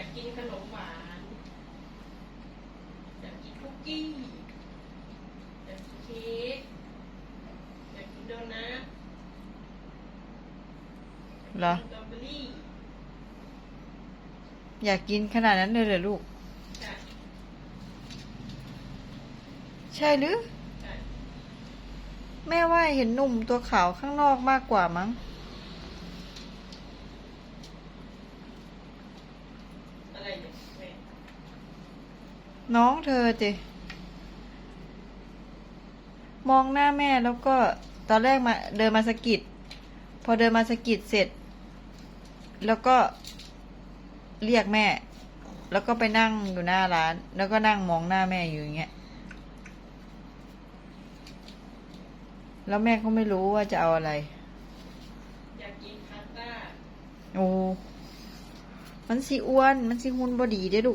ากกินขนมหวาน อยากกินคุกกี้ อยากกินเค้ก อยากกินโดนัทเหรอ สตรอเบอรี่อยากกินขนาดนั้นเลยเหรอลูกใช่ใช่หรือใช่แม่ว่าเห็นหนุ่มตัวขาวข้างนอกมากกว่ามั้ง อะไรเน้องเธอจิมองหน้าแม่แล้วก็ตอนแรกมาเดินมาสกิดพอเดินมาสกิดเสร็จ แล้วก็เรียกแม่ แล้วก็ไปนั่งอยู่หน้าร้าน แล้วก็นั่งมองหน้าแม่อยู่อย่างเงี้ยแล้วแม่ก็ไม่รู้ว่าจะเอาอะไรอยากกินพาสต้าโอ้ มันสิอ้วน มันสิหุ่นบอดีได้อลู